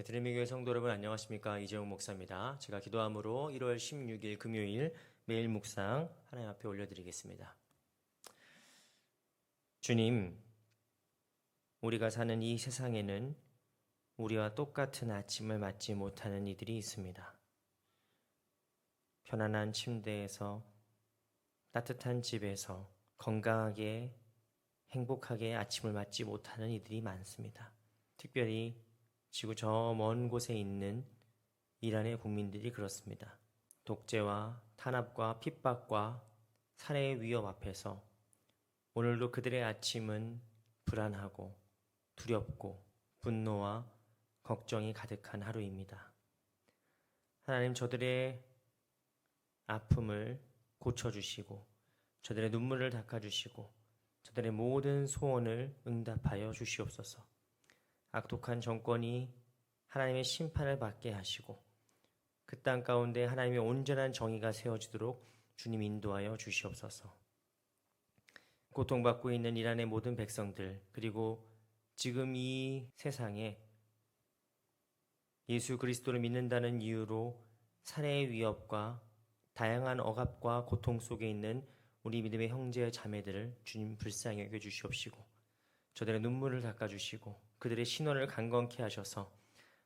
네, 드림미교회 성도 여러분 안녕하십니까 이재용 목사입니다. 제가 기도함으로 1월 16일 금요일 매일 묵상 하나님 앞에 올려드리겠습니다. 주님, 우리가 사는 이 세상에는 우리와 똑같은 아침을 맞지 못하는 이들이 있습니다. 편안한 침대에서 따뜻한 집에서 건강하게 행복하게 아침을 맞지 못하는 이들이 많습니다. 특별히 지구 저 먼 곳에 있는 이란의 국민들이 그렇습니다. 독재와 탄압과 핍박과 살해의 위협 앞에서 오늘도 그들의 아침은 불안하고 두렵고 분노와 걱정이 가득한 하루입니다. 하나님 저들의 아픔을 고쳐주시고 저들의 눈물을 닦아주시고 저들의 모든 소원을 응답하여 주시옵소서. 악독한 정권이 하나님의 심판을 받게 하시고 그 땅 가운데 하나님의 온전한 정의가 세워지도록 주님 인도하여 주시옵소서. 고통받고 있는 이란의 모든 백성들 그리고 지금 이 세상에 예수 그리스도를 믿는다는 이유로 살해의 위협과 다양한 억압과 고통 속에 있는 우리 믿음의 형제 자매들을 주님 불쌍히 여겨 주시옵시고 저들의 눈물을 닦아 주시고 그들의 신원을 강건케 하셔서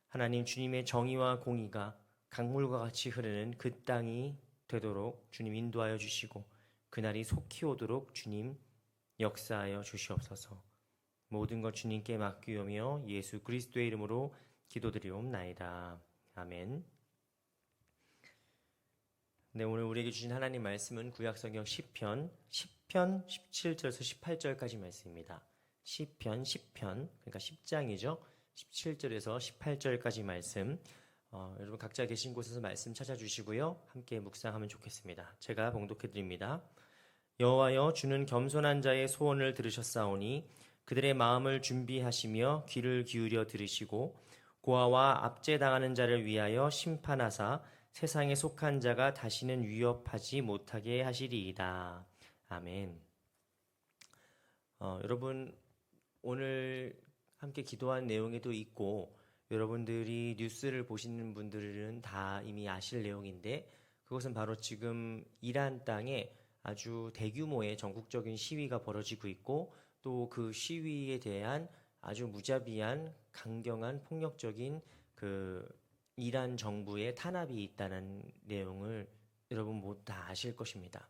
하나님 주님의 정의와 공의가 강물과 같이 흐르는 그 땅이 되도록 주님 인도하여 주시고 그날이 속히 오도록 주님 역사하여 주시옵소서. 모든 것 주님께 맡기오며 예수 그리스도의 이름으로 기도드리옵나이다. 아멘. 네, 오늘 우리에게 주신 하나님 말씀은 구약성경 10편 10편 17절에서 18절까지 말씀입니다. 10편 10편 그러니까 10장이죠. 17절에서 18절까지 말씀 어, 여러분 각자 계신 곳에서 말씀 찾아주시고요. 함께 묵상하면 좋겠습니다. 제가 봉독해 드립니다. 여호와여 주는 겸손한 자의 소원을 들으셨사오니 그들의 마음을 준비하시며 귀를 기울여 들으시고 고아와 압제당하는 자를 위하여 심판하사 세상에 속한 자가 다시는 위협하지 못하게 하시리이다. 아멘. 어, 여러분 오늘 함께 기도한 내용에도 있고 여러분들이 뉴스를 보시는 분들은 다 이미 아실 내용인데 그것은 바로 지금 이란 땅에 아주 대규모의 전국적인 시위가 벌어지고 있고 또 그 시위에 대한 아주 무자비한 강경한 폭력적인 그 이란 정부의 탄압이 있다는 내용을 여러분 모두 다 아실 것입니다.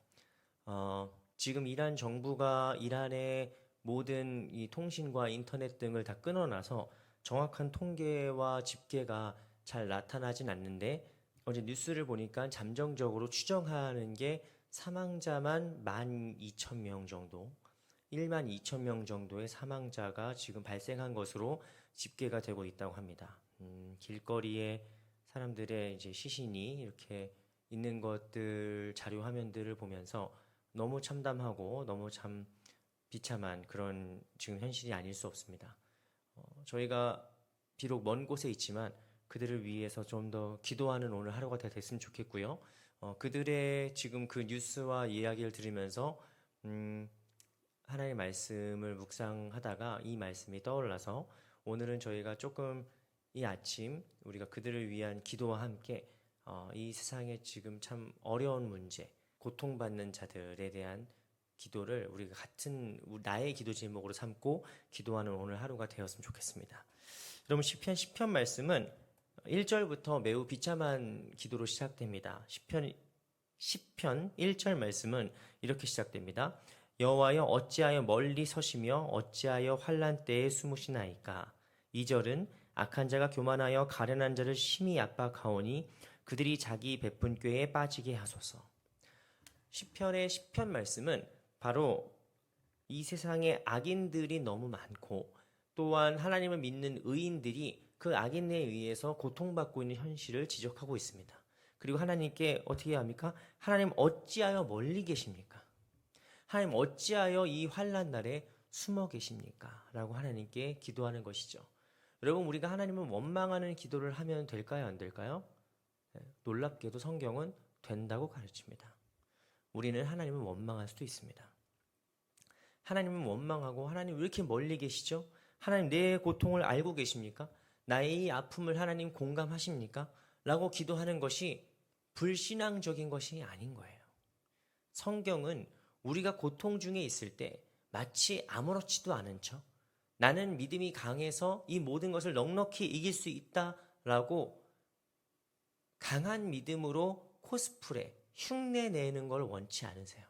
어, 지금 이란 정부가 이란의 모든 이 통신과 인터넷 등을 다 끊어놔서 정확한 통계와 집계가 잘 나타나진 않는데 어제 뉴스를 보니까 잠정적으로 추정하는 게 사망자만 12,000명 정도, 1만 2천 명 정도의 사망자가 지금 발생한 것으로 집계가 되고 있다고 합니다. 음, 길거리에 사람들의 이제 시신이 이렇게 있는 것들 자료 화면들을 보면서 너무 참담하고 너무 참 비참한 그런 지금 현실이 아닐 수 없습니다. 어, 저희가 비록 먼 곳에 있지만 그들을 위해서 좀 더 기도하는 오늘 하루가 됐으면 좋겠고요. 어, 그들의 지금 그 뉴스와 이야기를 들으면서 음, 하나님의 말씀을 묵상하다가 이 말씀이 떠올라서 오늘은 저희가 조금 이 아침 우리가 그들을 위한 기도와 함께 어, 이 세상에 지금 참 어려운 문제, 고통받는 자들에 대한 기도를 우리가 같은 나의 기도 제목으로 삼고 기도하는 오늘 하루가 되었으면 좋겠습니다. 여러분 시편 10편 말씀은 1절부터 매우 비참한 기도로 시작됩니다. 시편 10편 1절 말씀은 이렇게 시작됩니다. 여호와여 어찌하여 멀리 서시며 어찌하여 환란 때에 숨으시나이까 2절은 악한 자가 교만하여 가련한 자를 심히 압박하오니 그들이 자기 베푼 꾀에 빠지게 하소서. 시편의 시편 말씀은 바로 이 세상에 악인들이 너무 많고 또한 하나님을 믿는 의인들이 그 악인에 의해서 고통받고 있는 현실을 지적하고 있습니다. 그리고 하나님께 어떻게 합니까? 하나님 어찌하여 멀리 계십니까? 하나님 어찌하여 이 환란 날에 숨어 계십니까? 라고 하나님께 기도하는 것이죠. 여러분 우리가 하나님을 원망하는 기도를 하면 될까요? 안 될까요? 네, 놀랍게도 성경은 된다고 가르칩니다. 우리는 하나님을 원망할 수도 있습니다. 하나님은 원망하고 하나님 왜 이렇게 멀리 계시죠? 하나님 내 고통을 알고 계십니까? 나의 이 아픔을 하나님 공감하십니까? 라고 기도하는 것이 불신앙적인 것이 아닌 거예요. 성경은 우리가 고통 중에 있을 때 마치 아무렇지도 않은 척 나는 믿음이 강해서 이 모든 것을 넉넉히 이길 수 있다라고 강한 믿음으로 코스프레, 흉내 내는 걸 원치 않으세요.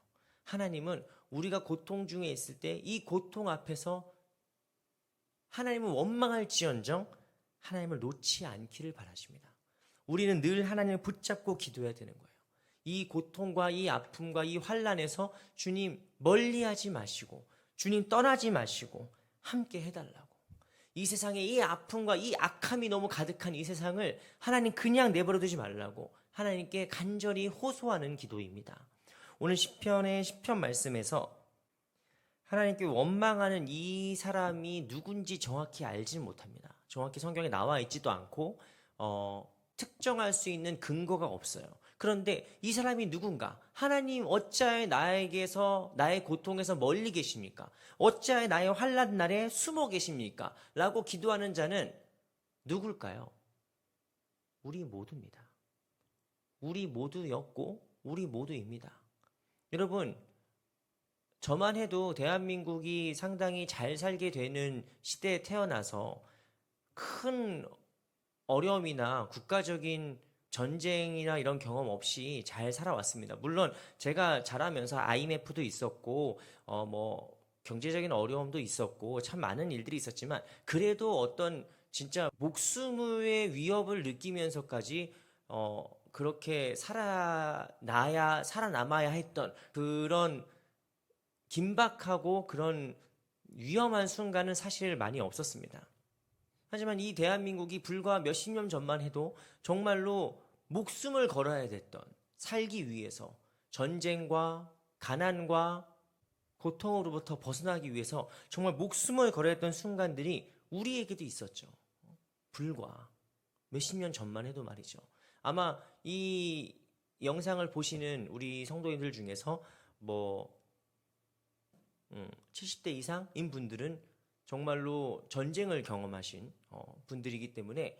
하나님은 우리가 고통 중에 있을 때 이 고통 앞에서 하나님은 원망할지언정 하나님을 놓지 않기를 바라십니다. 우리는 늘 하나님을 붙잡고 기도해야 되는 거예요. 이 고통과 이 아픔과 이 환란에서 주님 멀리하지 마시고 주님 떠나지 마시고 함께 해달라고. 이 세상에 이 아픔과 이 악함이 너무 가득한 이 세상을 하나님 그냥 내버려 두지 말라고 하나님께 간절히 호소하는 기도입니다. 오늘 시편의 시편 말씀에서 하나님께 원망하는 이 사람이 누군지 정확히 알지 못합니다. 정확히 성경에 나와 있지도 않고 어, 특정할 수 있는 근거가 없어요. 그런데 이 사람이 누군가? 하나님 어찌하여 나에게서 나의 고통에서 멀리 계십니까? 어찌하여 나의 환란 날에 숨어 계십니까? 라고 기도하는 자는 누굴까요? 우리 모두입니다. 우리 모두였고 우리 모두입니다. 여러분 저만 해도 대한민국이 상당히 잘 살게 되는 시대에 태어나서 큰 어려움이나 국가적인 전쟁이나 이런 경험 없이 잘 살아왔습니다. 물론 제가 자라면서 IMF도 있었고 어 뭐 경제적인 어려움도 있었고 참 많은 일들이 있었지만 그래도 어떤 진짜 목숨의 위협을 느끼면서까지 어 그렇게 살아나야 살아남아야 했던 그런 긴박하고 그런 위험한 순간은 사실 많이 없었습니다. 하지만 이 대한민국이 불과 몇십 년 전만 해도 정말로 목숨을 걸어야 됐던 살기 위해서 전쟁과 가난과 고통으로부터 벗어나기 위해서 정말 목숨을 걸어야 했던 순간들이 우리에게도 있었죠. 불과 몇십 년 전만 해도 말이죠. 아마 이 영상을 보시는 우리 성도님들 중에서 뭐 음, 70대 이상인 분들은 정말로 전쟁을 경험하신 어, 분들이기 때문에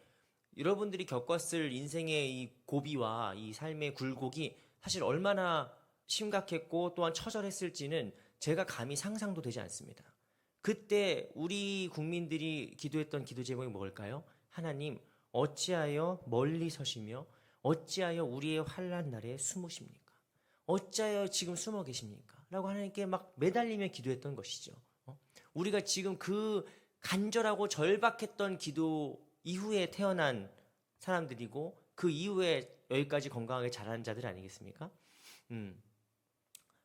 여러분들이 겪었을 인생의 이 고비와 이 삶의 굴곡이 사실 얼마나 심각했고 또한 처절했을지는 제가 감히 상상도 되지 않습니다. 그때 우리 국민들이 기도했던 기도 제목이 뭘까요? 하나님 어찌하여 멀리 서시며 어찌하여 우리의 환란 날에 숨으십니까? 어찌하여 지금 숨어 계십니까? 라고 하나님께 막 매달리며 기도했던 것이죠. 어? 우리가 지금 그 간절하고 절박했던 기도 이후에 태어난 사람들이고 그 이후에 여기까지 건강하게 자란 자들 아니겠습니까? 음.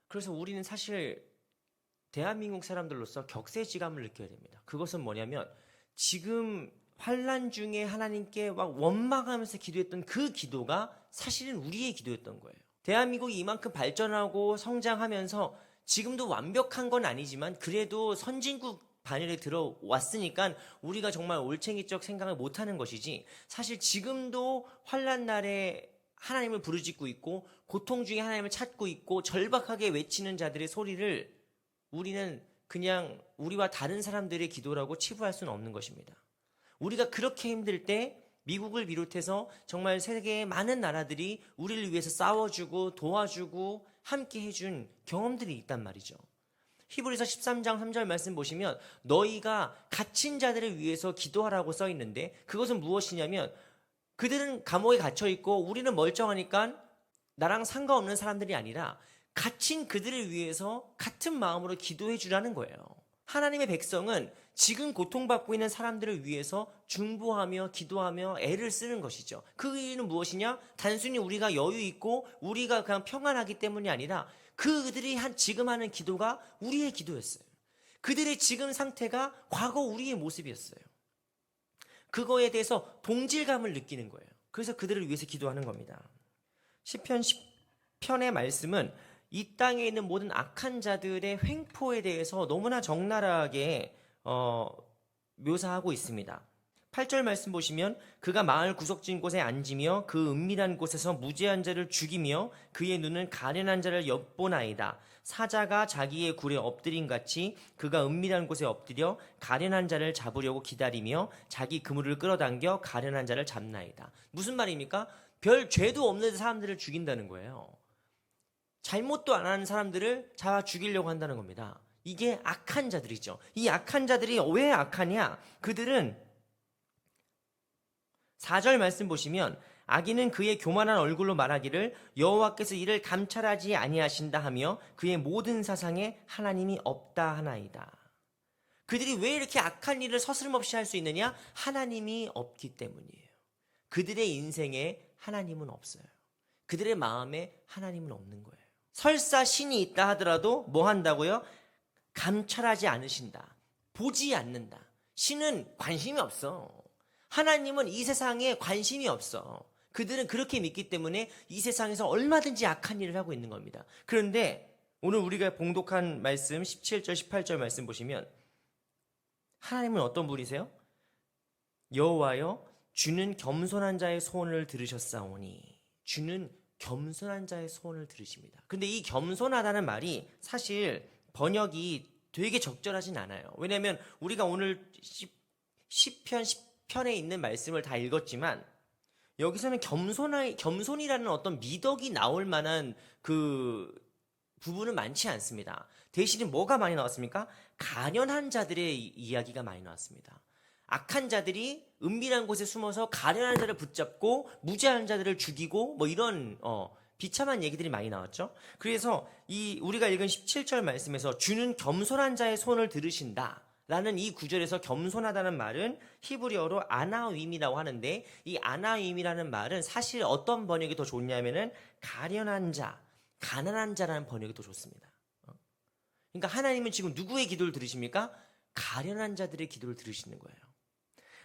그래서 우리는 사실 대한민국 사람들로서 격세지감을 느껴야 됩니다. 그것은 뭐냐면 지금 환란 중에 하나님께 막 원망하면서 기도했던 그 기도가 사실은 우리의 기도였던 거예요. 대한민국이 이만큼 발전하고 성장하면서 지금도 완벽한 건 아니지만 그래도 선진국 반열에 들어왔으니까 우리가 정말 올챙이적 생각을 못 하는 것이지 사실 지금도 환란 날에 하나님을 부르짖고 있고 고통 중에 하나님을 찾고 있고 절박하게 외치는 자들의 소리를 우리는 그냥 우리와 다른 사람들의 기도라고 치부할 수는 없는 것입니다. 우리가 그렇게 힘들 때 미국을 비롯해서 정말 세계의 많은 나라들이 우리를 위해서 싸워주고 도와주고 함께 해준 경험들이 있단 말이죠. 히브리서 13장 3절 말씀 보시면 너희가 갇힌 자들을 위해서 기도하라고 써 있는데 그것은 무엇이냐면 그들은 감옥에 갇혀 있고 우리는 멀쩡하니까 나랑 상관없는 사람들이 아니라 갇힌 그들을 위해서 같은 마음으로 기도해 주라는 거예요. 하나님의 백성은 지금 고통받고 있는 사람들을 위해서 중보하며 기도하며 애를 쓰는 것이죠. 그 이유는 무엇이냐? 단순히 우리가 여유 있고 우리가 그냥 평안하기 때문이 아니라 그들이 한 지금 하는 기도가 우리의 기도였어요. 그들의 지금 상태가 과거 우리의 모습이었어요. 그거에 대해서 동질감을 느끼는 거예요. 그래서 그들을 위해서 기도하는 겁니다. 시편 10편의 말씀은 이 땅에 있는 모든 악한 자들의 횡포에 대해서 너무나 적나라하게 어, 묘사하고 있습니다. 8절 말씀 보시면 그가 마을 구석진 곳에 앉으며 그 은밀한 곳에서 무죄한 자를 죽이며 그의 눈은 가련한 자를 엿보나이다. 사자가 자기의 굴에 엎드린 같이 그가 은밀한 곳에 엎드려 가련한 자를 잡으려고 기다리며 자기 그물을 끌어당겨 가련한 자를 잡나이다. 무슨 말입니까? 별 죄도 없는 사람들을 죽인다는 거예요. 잘못도 안 하는 사람들을 잡아 죽이려고 한다는 겁니다. 이게 악한 자들이죠. 이 악한 자들이 왜 악하냐? 그들은 4절 말씀 보시면 악인은 그의 교만한 얼굴로 말하기를 여호와께서 이를 감찰하지 아니하신다 하며 그의 모든 사상에 하나님이 없다 하나이다. 그들이 왜 이렇게 악한 일을 서스름없이 할 수 있느냐? 하나님이 없기 때문이에요. 그들의 인생에 하나님은 없어요. 그들의 마음에 하나님은 없는 거예요. 설사 신이 있다 하더라도 뭐 한다고요? 감찰하지 않으신다. 보지 않는다. 신은 관심이 없어. 하나님은 이 세상에 관심이 없어. 그들은 그렇게 믿기 때문에 이 세상에서 얼마든지 악한 일을 하고 있는 겁니다. 그런데 오늘 우리가 봉독한 말씀 17절 18절 말씀 보시면 하나님은 어떤 분이세요? 여호와여 주는 겸손한 자의 소원을 들으셨사오니 주는 겸손한 자의 소원을 들으십니다. 근데 이 겸손하다는 말이 사실 번역이 되게 적절하진 않아요. 왜냐하면 우리가 오늘 10편 10편에 있는 말씀을 다 읽었지만 여기서는 겸손하, 겸손이라는 어떤 미덕이 나올 만한 그 부분은 많지 않습니다. 대신에 뭐가 많이 나왔습니까? 가련한 자들의 이- 이야기가 많이 나왔습니다. 악한 자들이 은밀한 곳에 숨어서 가련한 자를 붙잡고 무죄한 자들을 죽이고 뭐 이런 어, 비참한 얘기들이 많이 나왔죠. 그래서 이 우리가 읽은 17절 말씀에서 주는 겸손한 자의 손을 들으신다. 라는 이 구절에서 겸손하다는 말은 히브리어로 아나윈이라고 하는데 이 아나윈이라는 말은 사실 어떤 번역이 더 좋냐면은 가련한 자, 가난한 자라는 번역이 더 좋습니다. 어? 그러니까 하나님은 지금 누구의 기도를 들으십니까? 가련한 자들의 기도를 들으시는 거예요.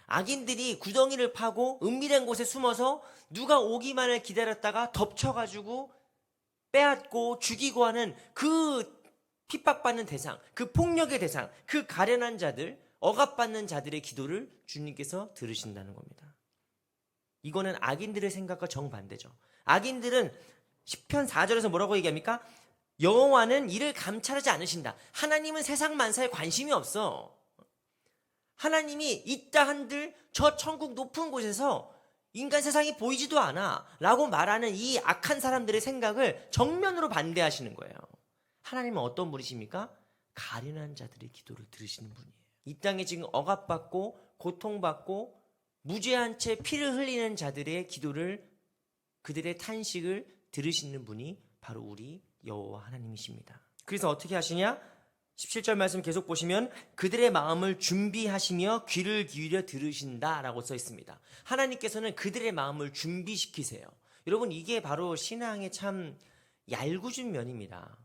악인들이 구덩이를 파고 은밀한 곳에 숨어서 누가 오기만을 기다렸다가 덮쳐가지고 빼앗고 죽이고 하는 그 핍박받는 대상, 그 폭력의 대상, 그 가련한 자들, 억압받는 자들의 기도를 주님께서 들으신다는 겁니다. 이거는 악인들의 생각과 정반대죠. 악인들은 10편 4절에서 뭐라고 얘기합니까? 여호와는 이를 감찰하지 않으신다. 하나님은 세상 만사에 관심이 없어. 하나님이 있다 한들 저 천국 높은 곳에서 인간 세상이 보이지도 않아. 라고 말하는 이 악한 사람들의 생각을 정면으로 반대하시는 거예요. 하나님은 어떤 분이십니까? 가련한 자들의 기도를 들으시는 분이에요. 이 땅에 지금 억압받고 고통받고 무죄한 채 피를 흘리는 자들의 기도를 그들의 탄식을 들으시는 분이 바로 우리 여호와 하나님이십니다. 그래서 어떻게 하시냐? 17절 말씀 계속 보시면 그들의 마음을 준비하시며 귀를 기울여 들으신다라고 써 있습니다. 하나님께서는 그들의 마음을 준비시키세요. 여러분 이게 바로 신앙의 참 얄궂은 면입니다.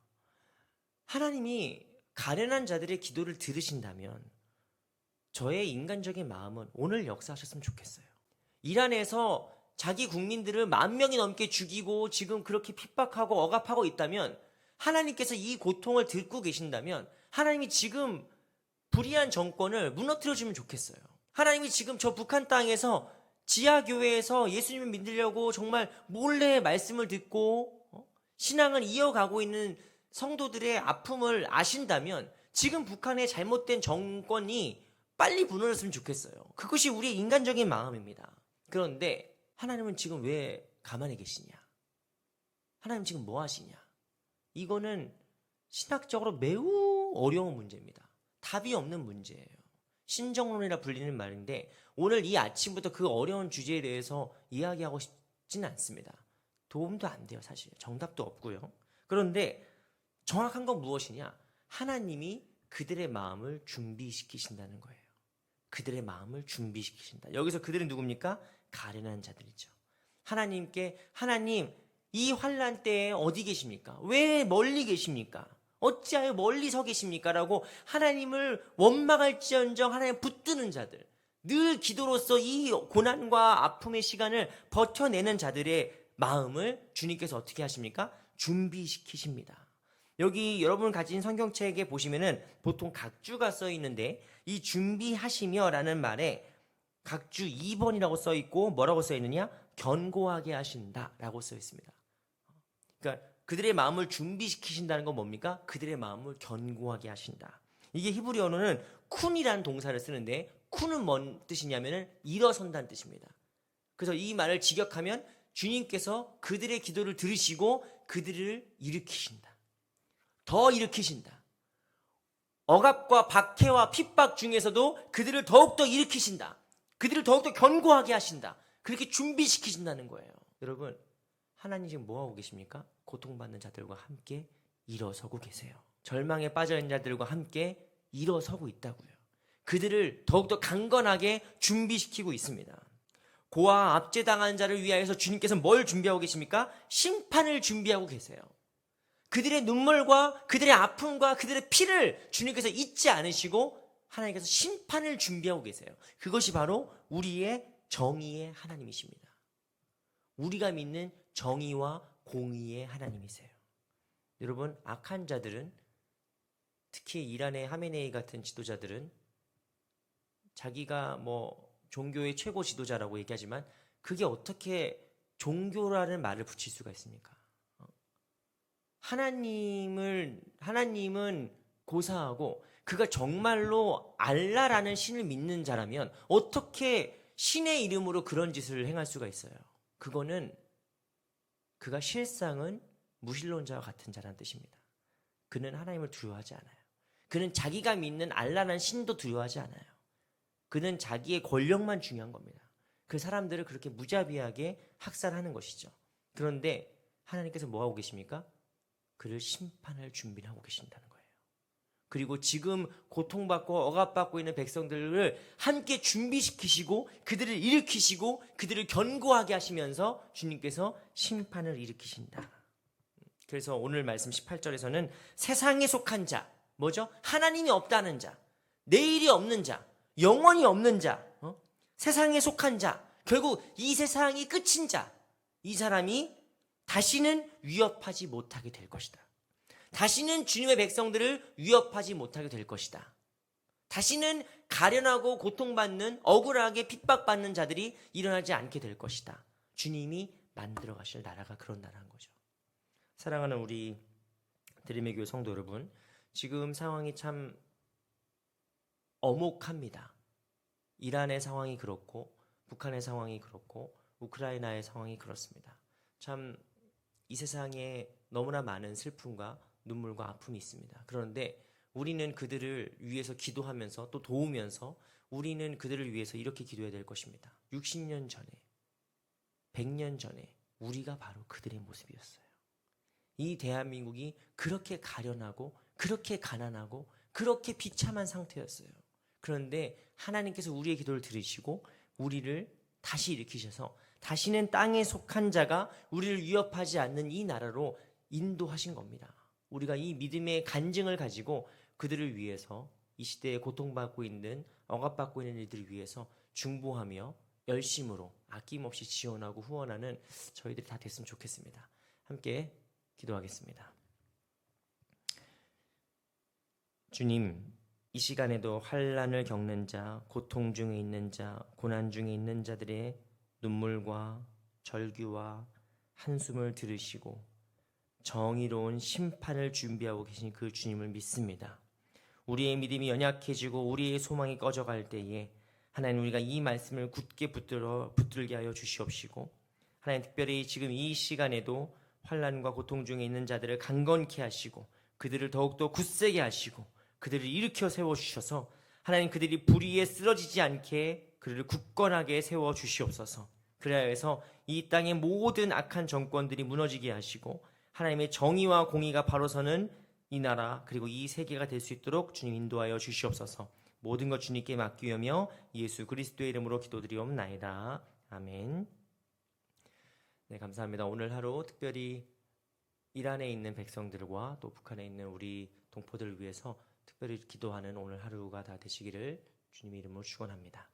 하나님이 가련한 자들의 기도를 들으신다면 저의 인간적인 마음은 오늘 역사하셨으면 좋겠어요. 이란에서 자기 국민들을 만 명이 넘게 죽이고 지금 그렇게 핍박하고 억압하고 있다면 하나님께서 이 고통을 듣고 계신다면 하나님이 지금 불의한 정권을 무너뜨려 주면 좋겠어요. 하나님이 지금 저 북한 땅에서 지하교회에서 예수님을 믿으려고 정말 몰래 말씀을 듣고 어? 신앙을 이어가고 있는 성도들의 아픔을 아신다면 지금 북한의 잘못된 정권이 빨리 무너졌으면 좋겠어요. 그것이 우리의 인간적인 마음입니다. 그런데 하나님은 지금 왜 가만히 계시냐? 하나님 지금 뭐 하시냐? 이거는 신학적으로 매우 어려운 문제입니다. 답이 없는 문제예요. 신정론이라 불리는 말인데 오늘 이 아침부터 그 어려운 주제에 대해서 이야기하고 싶지는 않습니다. 도움도 안 돼요, 사실. 정답도 없고요. 그런데 정확한 건 무엇이냐? 하나님이 그들의 마음을 준비시키신다는 거예요. 그들의 마음을 준비시키신다. 여기서 그들은 누굽니까? 가련한 자들이죠. 하나님께 하나님 이 환란 때에 어디 계십니까? 왜 멀리 계십니까? 어찌하여 멀리 서 계십니까? 라고 하나님을 원망할지언정 하나님 붙드는 자들 늘 기도로서 이 고난과 아픔의 시간을 버텨내는 자들의 마음을 주님께서 어떻게 하십니까? 준비시키십니다. 여기 여러분 가진 성경책에 보시면은 보통 각주가 써 있는데 이 준비하시며라는 말에 각주 2번이라고 써 있고 뭐라고 써 있느냐? 견고하게 하신다라고 써 있습니다. 그러니까 그들의 마음을 준비시키신다는 건 뭡니까? 그들의 마음을 견고하게 하신다. 이게 히브리 언어는 쿤이라는 동사를 쓰는데 쿤은 뭔 뜻이냐면은 일어선다는 뜻입니다. 그래서 이 말을 직역하면 주님께서 그들의 기도를 들으시고 그들을 일으키신다. 더 일으키신다. 억압과 박해와 핍박 중에서도 그들을 더욱더 일으키신다. 그들을 더욱더 견고하게 하신다. 그렇게 준비시키신다는 거예요. 여러분, 하나님 지금 뭐 하고 계십니까? 고통받는 자들과 함께 일어서고 계세요. 절망에 빠져 있는 자들과 함께 일어서고 있다고요. 그들을 더욱더 강건하게 준비시키고 있습니다. 고아 압제당한 자를 위하여서 주님께서 뭘 준비하고 계십니까? 심판을 준비하고 계세요. 그들의 눈물과 그들의 아픔과 그들의 피를 주님께서 잊지 않으시고 하나님께서 심판을 준비하고 계세요. 그것이 바로 우리의 정의의 하나님이십니다. 우리가 믿는 정의와 공의의 하나님이세요. 여러분, 악한 자들은 특히 이란의 하메네이 같은 지도자들은 자기가 뭐 종교의 최고 지도자라고 얘기하지만 그게 어떻게 종교라는 말을 붙일 수가 있습니까? 어? 하나님을 하나님은 고사하고 그가 정말로 알라라는 신을 믿는 자라면 어떻게 신의 이름으로 그런 짓을 행할 수가 있어요? 그거는 그가 실상은 무신론자와 같은 자라는 뜻입니다. 그는 하나님을 두려워하지 않아요. 그는 자기가 믿는 알라라는 신도 두려워하지 않아요. 그는 자기의 권력만 중요한 겁니다. 그 사람들을 그렇게 무자비하게 학살하는 것이죠. 그런데 하나님께서 뭐 하고 계십니까? 그를 심판할 준비를 하고 계신다는. 그리고 지금 고통받고 억압받고 있는 백성들을 함께 준비시키시고 그들을 일으키시고 그들을 견고하게 하시면서 주님께서 심판을 일으키신다. 그래서 오늘 말씀 18절에서는 세상에 속한 자, 뭐죠? 하나님이 없다는 자, 내일이 없는 자, 영원히 없는 자, 어? 세상에 속한 자, 결국 이 세상이 끝인 자, 이 사람이 다시는 위협하지 못하게 될 것이다. 다시는 주님의 백성들을 위협하지 못하게 될 것이다. 다시는 가련하고 고통받는 억울하게 핍박받는 자들이 일어나지 않게 될 것이다. 주님이 만들어 가실 나라가 그런 나라인 거죠. 사랑하는 우리 드림의 교회 성도 여러분, 지금 상황이 참 어목합니다. 이란의 상황이 그렇고 북한의 상황이 그렇고 우크라이나의 상황이 그렇습니다. 참 이 세상에 너무나 많은 슬픔과 눈물과 아픔이 있습니다. 그런데 우리는 그들을 위해서 기도하면서 또 도우면서 우리는 그들을 위해서 이렇게 기도해야 될 것입니다. 60년 전에, 100년 전에 우리가 바로 그들의 모습이었어요. 이 대한민국이 그렇게 가련하고 그렇게 가난하고 그렇게 비참한 상태였어요. 그런데 하나님께서 우리의 기도를 들으시고 우리를 다시 일으키셔서 다시는 땅에 속한 자가 우리를 위협하지 않는 이 나라로 인도하신 겁니다. 우리가 이 믿음의 간증을 가지고 그들을 위해서 이 시대에 고통받고 있는 억압받고 있는 이들을 위해서 중보하며 열심으로 아낌없이 지원하고 후원하는 저희들이 다 됐으면 좋겠습니다. 함께 기도하겠습니다. 주님, 이 시간에도 환란을 겪는 자, 고통 중에 있는 자, 고난 중에 있는 자들의 눈물과 절규와 한숨을 들으시고 정의로운 심판을 준비하고 계신 그 주님을 믿습니다. 우리의 믿음이 연약해지고 우리의 소망이 꺼져갈 때에 하나님 우리가 이 말씀을 굳게 붙들어 붙들게 하여 주시옵시고 하나님 특별히 지금 이 시간에도 환란과 고통 중에 있는 자들을 강건케 하시고 그들을 더욱더 굳세게 하시고 그들을 일으켜 세워 주셔서 하나님 그들이 불의에 쓰러지지 않게 그들을 굳건하게 세워 주시옵소서. 그래야 해서 이 땅의 모든 악한 정권들이 무너지게 하시고 하나님의 정의와 공의가 바로 서는 이 나라 그리고 이 세계가 될 수 있도록 주님 인도하여 주시옵소서. 모든 것 주님께 맡기며 예수 그리스도의 이름으로 기도드리옵나이다. 아멘. 네, 감사합니다. 오늘 하루 특별히 이란에 있는 백성들과 또 북한에 있는 우리 동포들을 위해서 특별히 기도하는 오늘 하루가 다 되시기를 주님의 이름으로 축원합니다.